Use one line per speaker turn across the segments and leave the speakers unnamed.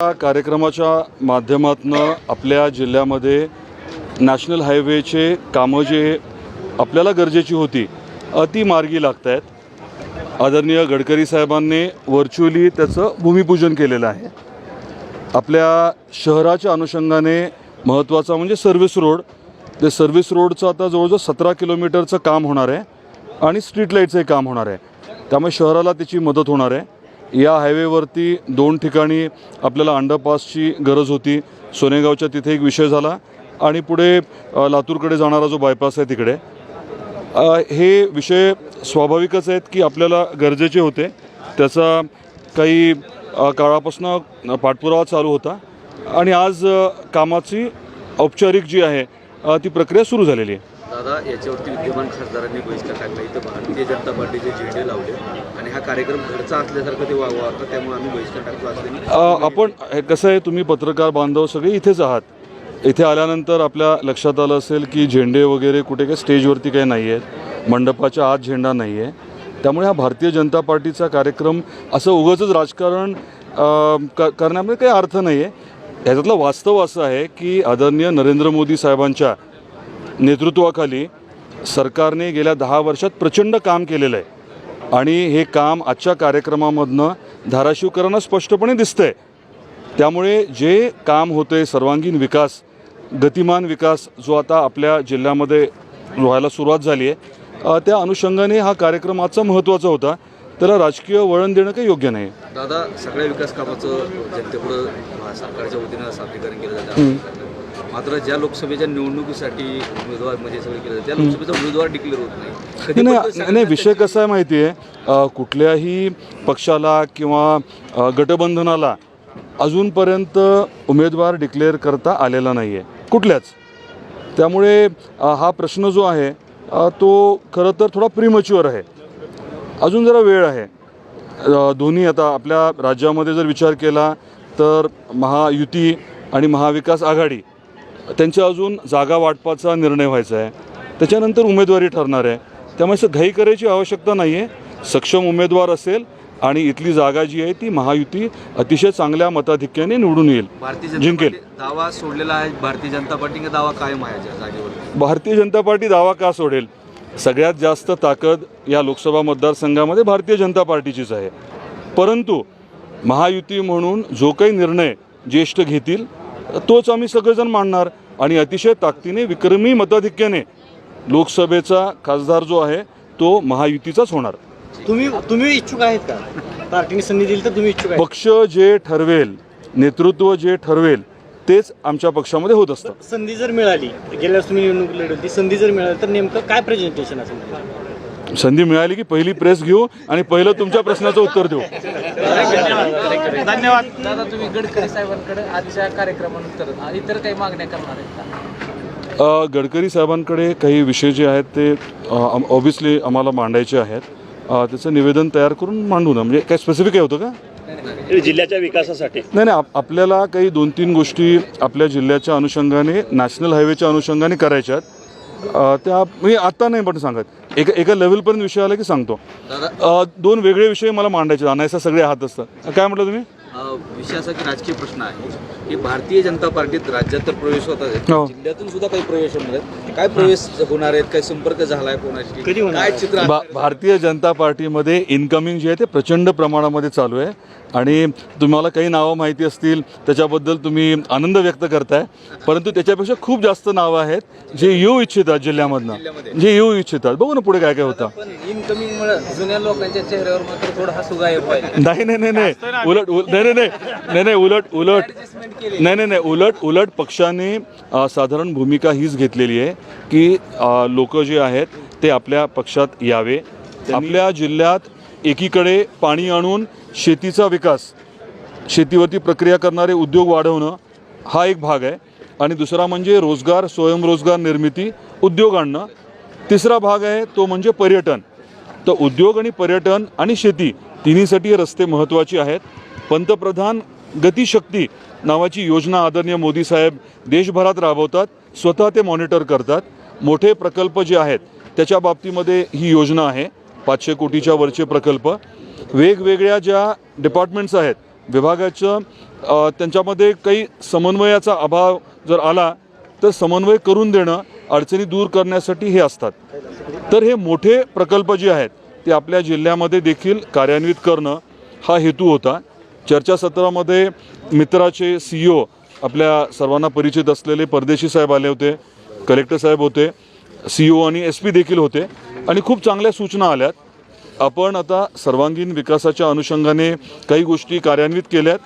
या कार्यक्रमाच्या माध्यमातून आपल्या जिल्ह्यामध्ये नॅशनल हायवेचे कामं जे आपल्याला गरजेची होती अति मार्गी लागत आहेत आदरणीय गडकरी साहेबांनी व्हर्च्युअली त्याचं भूमिपूजन केलेलं आहे. आपल्या शहराच्या अनुषंगाने महत्त्वाचा म्हणजे सर्व्हिस रोड ते सर्व्हिस रोडचं आता जवळजवळ सतरा किलोमीटरचं काम होणार आहे आणि स्ट्रीट लाईटचंही काम होणार आहे. त्यामुळे शहराला त्याची मदत होणार आहे. या हायवेवरती दोन ठिकाणी आपल्याला अंडरपासची गरज होती. सोनेगावच्या तिथे एक विषय झाला आणि पुढे लातूरकडे जाणारा जो बायपास आहे तिकडे. हे विषय स्वाभाविकच आहेत की आपल्याला गरजेचे होते. त्याचा काही काळापासून पाठपुरावा चालू होता. आणि आज कामाची औपचारिक जी आहे ती प्रक्रिया सुरू झालेली आहे.
दादा याच्यावरती विद्यमान खासदारांनी बहिष्कार टाकला. इथं भारतीय जनता पार्टीचे झेंडे लावले आणि हा कार्यक्रम घरचा असल्यासारखं ते वागवा. होता त्यामुळे आम्ही बहिष्कार टाकतो असल्याने
आपण हे कसं आहे तुम्ही पत्रकार बांधव सगळे इथेच आहात. इथे आल्यानंतर आपल्या लक्षात आलं असेल की झेंडे वगैरे कुठे काही स्टेजवरती काही नाही आहेत मंडपाच्या आत झेंडा नाही आहे त्यामुळे हा भारतीय जनता पार्टीचा कार्यक्रम असं उगाचच राजकारण क करण्यामध्ये काही अर्थ नाही आहे ह्याच्यातलं वास्तव असं आहे की आदरणीय नरेंद्र मोदी साहेबांच्या नेतृत्वाखाली सरकारने गेल्या दहा वर्षात प्रचंड काम केलेलं आहे. आणि हे काम आजच्या कार्यक्रमामधनं धाराशिवकरांना स्पष्टपणे दिसतंय. त्यामुळे जे काम होते सर्वांगीण विकास गतिमान विकास जो आता आपल्या जिल्ह्यामध्ये व्हायला सुरुवात झाली आहे त्या अनुषंगाने हा कार्यक्रम आजचा महत्त्वाचा होता. त्याला राजकीय वळण देणं काही योग्य नाही.
दादा सगळ्या विकास कामाचं जनतेपुढं सरकारच्या वतीनं सादरीकरण केलं जातं. मात्र ज्या लोकसभेच्या निवडणुकीसाठी उमेदवार म्हणजे सगळे केलं त्या लोकसभेचा उमेदवार डिक्लेअर होत नाही.
नाही नाही विषय कसा आहे माहिती आहे कुठल्याही पक्षाला किंवा गटबंधनाला अजूनपर्यंत उमेदवार डिक्लेअर करता आलेला नाही आहे कुठल्याच. त्यामुळे हा प्रश्न जो आहे तो खरं तर थोडा प्रीमच्युअर आहे. अजून जरा वेळ आहे. दोन्ही आता आपल्या राज्यामध्ये जर विचार केला तर महायुती आणि महाविकास आघाडी त्यांच्या अजून जागा वाटपाचा निर्णय व्हायचा आहे. त्याच्यानंतर उमेदवारी ठरणार आहे. त्यामुळे असं घाई करायची आवश्यकता नाही आहे सक्षम उमेदवार असेल आणि इथली जागा जी आहे ती महायुती अतिशय चांगल्या मताधिक्याने निवडून येईल. जिंकेल.
पार्टी दावा सोडलेला आहे. भारतीय जनता पार्टीचा दावा कायम आहे
भारतीय जनता पार्टी दावा का सोडेल? सगळ्यात जास्त ताकद या लोकसभा मतदारसंघामध्ये भारतीय जनता पार्टीचीच आहे. परंतु महायुती म्हणून जो काही निर्णय ज्येष्ठ घेतील तोच आम्ही सगळेजण मांडणार आणि अतिशय ताकदीने विक्रमी मताधिक्याने लोकसभेचा खासदार जो आहे तो महायुतीचाच होणार.
तुम्ही तुम्ही इच्छुक आहेत का? पार्टीने संधी दिली तर तुम्ही इच्छुक
पक्ष जे ठरवेल नेतृत्व जे ठरवेल तेच आमच्या पक्षामध्ये होत असतं.
संधी जर मिळाली गेल्या तुम्ही निवडणूक लढवली संधी जर मिळाली तर नेमकं काय प्रेझेंटेशन असेल?
संधी मिळाली की पहिली प्रेस घेऊ आणि पहिलं तुमच्या प्रश्नाचं उत्तर देऊ.
धन्यवाद.
दादा तुम्ही गडकरी साहेबांकडे आजच्या कार्यक्रमानंतर इतर काही मागण्या करणार आहेत का?
अ, गडकरी साहेबांकडे काही विषय जे आहेत ते ऑब्व्हियसली आम्हाला मांडायचे आहेत. अ, त्याचं निवेदन तयार करून मांडू ना. म्हणजे काय स्पेसिफिक काय होतं का?
जिल्ह्याच्या विकासासाठी.
नाही नाही आप- आपल्याला काही दोन तीन गोष्टी आपल्या जिल्ह्याच्या अनुषंगाने नॅशनल हायवेच्या अनुषंगाने करायच्या आहेत. त्या मी आत्ता नाही पण सांगत. एका एका लेवलपर्यंत विषय आला की सांगतो. अ, दोन वेगळे विषय मला मांडायचे. अनायसा सगळे आहात असतात. काय म्हटलं तुम्ही?
विषय असा की राजकीय प्रश्न आहे. की भारतीय जनता पार्टीत राज्यात तर प्रवेश होत आहेत
हो.
जिल्ह्यातून सुद्धा काही प्रवेश होणार आहेत. काय प्रवेश होणार आहेत? काय संपर्क झालाय कोणाशी?
कधी होणार?
काय चित्र
भा भारतीय जनता पार्टीमध्ये इन्कमिंग जे आहे ते प्रचंड प्रमाणामध्ये चालू आहे. आणि तुम्हाला काही नावं माहिती असतील त्याच्याबद्दल तुम्ही आनंद व्यक्त करताय. परंतु त्याच्यापेक्षा खूप जास्त नावं आहेत जे येऊ इच्छितात जिल्ह्यामधनं. जे येऊ इच्छितात. बघू ना पुढे काय काय होतं.
पण इनकमिंग मुळे जुन्या लोकांच्या चेहऱ्यावर मात्र थोडं हसू गायब व्हायला
नाही नाही नाही नाही. उलट उल- नाही नाही नाही. नाही नाही उलट उलट. नाही नाही नाही. उलट उलट पक्षाने साधारण भूमिका हीच घेतलेली आहे की लोक जे आहेत ते आपल्या पक्षात यावे. आपल्या जिल्ह्यात एकीकडे पाणी आणून शेतीचा विकास शेतीवरती प्रक्रिया करणारे उद्योग वाढवणं हा एक भाग आहे. आणि दुसरा म्हणजे रोजगार स्वयंरोजगार निर्मिती उद्योग आणणं. तिसरा भाग आहे तो म्हणजे पर्यटन. तर उद्योग आणि पर्यटन आणि शेती तिन्हीसाठी रस्ते महत्त्वाचे आहेत. पंतप्रधान गतिशक्ती नावाची योजना आदरणीय मोदी साहेब देशभरात राबवतात स्वतः ते मॉनिटर करतात. मोठे प्रकल्प जे आहेत त्याच्या बाबतीमध्ये ही योजना आहे. पाचशे कोटीच्या वरचे प्रकल्प. वेगवेगळ्या ज्या डिपार्टमेंट्स आहेत विभागाचं त्यांच्यामध्ये काही समन्वयाचा अभाव जर आला तर समन्वय करून देणं अडचणी दूर करण्यासाठी हे असतात. तर हे मोठे प्रकल्प जे आहेत ते आपल्या जिल्ह्यामध्ये देखील कार्यान्वित करणं हा हेतू होता. चर्चासत्रामध्ये मित्राचे सी ओ आपल्या सर्वांना परिचित असलेले परदेशी साहेब आले होते कलेक्टर साहेब होते सी ओ आणि एस पी देखील होते आणि खूप चांगल्या सूचना आल्यात. आपण आता सर्वांगीण विकासाच्या अनुषंगाने काही गोष्टी कार्यान्वित केल्यात.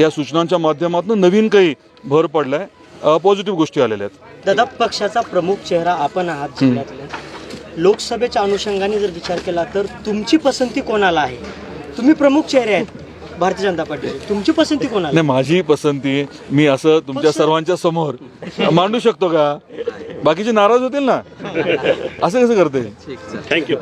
या सूचनांच्या माध्यमातून नवीन काही भर पडलाय. पॉझिटिव्ह गोष्टी आलेल्या आहेत.
दादा पक्षाचा प्रमुख चेहरा आपण आहात लोकसभेच्या अनुषंगाने जर विचार केला तर तुमची पसंती कोणाला आहे? तुम्ही प्रमुख चेहरे आहेत. भारतीय जनता पार्टीचे तुमची पसंती कोणाला?
नाही माझी पसंती मी असं तुमच्या सर्वांच्या समोर मांडू शकतो का? बाकीचे नाराज होतील ना? असं कसं करते?
ठीक आहे
थँक्यू